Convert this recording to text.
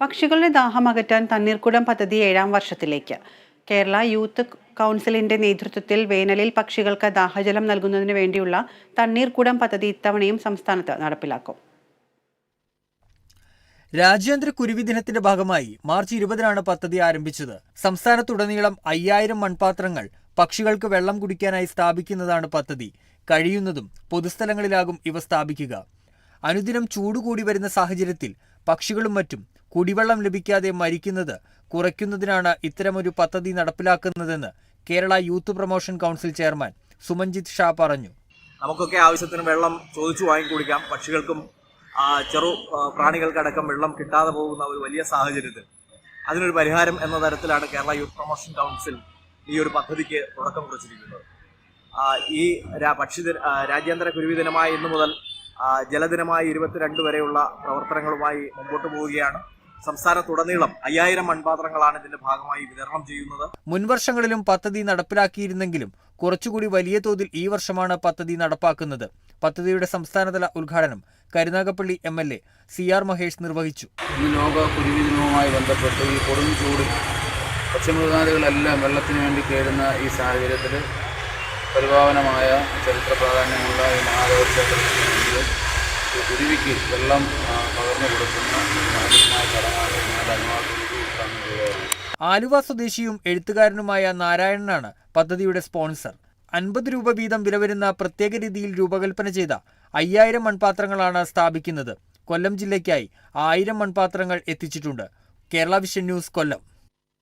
പക്ഷികളുടെ ദാഹം അകറ്റാൻ തണ്ണീർക്കുടം പദ്ധതി ഏഴാം വർഷത്തിലേക്ക്. കേരള യൂത്ത് കൗൺസിലിന്റെ നേതൃത്വത്തിൽ വേനലിൽ പക്ഷികൾക്ക് ദാഹജലം നൽകുന്നതിന് വേണ്ടിയുള്ള തണ്ണീർക്കുടം പദ്ധതി ഇത്തവണയും സംസ്ഥാനത്ത് നടപ്പിലാക്കും. രാജ്യാന്തര കുരുവി ദിനത്തിന്റെ ഭാഗമായി മാർച്ച് ഇരുപതിനാണ് പദ്ധതി ആരംഭിച്ചത്. സംസ്ഥാനത്തുടനീളം അയ്യായിരം മൺപാത്രങ്ങൾ പക്ഷികൾക്ക് വെള്ളം കുടിക്കാനായി സ്ഥാപിക്കുന്നതാണ് പദ്ധതി. കഴിയുന്നതും പൊതുസ്ഥലങ്ങളിലാകും ഇവ സ്ഥാപിക്കുക. അനുദിനം ചൂടുകൂടി വരുന്ന സാഹചര്യത്തിൽ പക്ഷികളും മറ്റും കുടിവെള്ളം ലഭിക്കാതെ മരിക്കുന്നത് കുറയ്ക്കുന്നതിനാണ് ഇത്തരമൊരു പദ്ധതി നടപ്പിലാക്കുന്നതെന്ന് Kerala youth promotion council chairman Sumanjith Shah പറഞ്ഞു. നമുക്കൊക്കെ ആവശ്യത്തിന് വെള്ളം ചോദിച്ചു വാങ്ങി കുടിക്കാം പക്ഷികൾക്കും ചെറു പ്രാണികൾക്കടക്കം വെള്ളം കിട്ടാതെ പോകുന്ന ഒരു വലിയ സാഹചര്യത്തിൽ. അതിനൊരു പരിഹാരം എന്ന തരത്തിലാണ് കേരള യൂത്ത് പ്രൊമോഷൻ കൗൺസിൽ ഈ ഒരു പദ്ധതിക്ക് തുടക്കം കുറിച്ചിരിക്കുന്നത്. ഈ പക്ഷി രാജ്യാന്തര കുരുവി ദിനമായ ഇന്നു മുതൽ ജലദിനമായി ഇരുപത്തിരണ്ട് വരെയുള്ള പ്രവർത്തനങ്ങളുമായി മുമ്പോട്ട് പോവുകയാണ്. സംസ്ഥാനത്തുടനീളം അയ്യായിരം മൺപാത്രങ്ങളാണ് ഇതിന്റെ ഭാഗമായി വിതരണം ചെയ്യുന്നത്. മുൻവർഷങ്ങളിലും പദ്ധതി നടപ്പിലാക്കിയിരുന്നെങ്കിലും കുറച്ചുകൂടി വലിയ തോതിൽ ഈ വർഷമാണ് പദ്ധതി നടപ്പാക്കുന്നത്. പദ്ധതിയുടെ സംസ്ഥാനതല ഉദ്ഘാടനം Karunagappally M L A C R Mahesh നിർവഹിച്ചു. ഈ ലോക കുരുവി ദിനവുമായി ബന്ധപ്പെട്ട് ഈ കൊടും ചൂടിൽ പക്ഷിമൃഗാദികളെല്ലാം വെള്ളത്തിന് വേണ്ടി കയറുന്ന ഈ സാഹചര്യത്തിൽ പരിപാവനമായ ചരിത്ര പ്രാധാന്യമുള്ള ഈ മഹാദേവ ക്ഷേത്രത്തിൽ കുരുവിക്ക് വെള്ളം ആലുവ സ്വദേശിയും എഴുത്തുകാരനുമായ നാരായണനാണ് പദ്ധതിയുടെ സ്പോൺസർ. അൻപത് രൂപ വീതം വില വരുന്ന പ്രത്യേക രീതിയിൽ രൂപകൽപ്പന ചെയ്ത അയ്യായിരം മൺപാത്രങ്ങളാണ് സ്ഥാപിക്കുന്നത്. കൊല്ലം ജില്ലയ്ക്കായി ആയിരം മൺപാത്രങ്ങൾ എത്തിച്ചിട്ടുണ്ട്. Kerala vision news Kollam.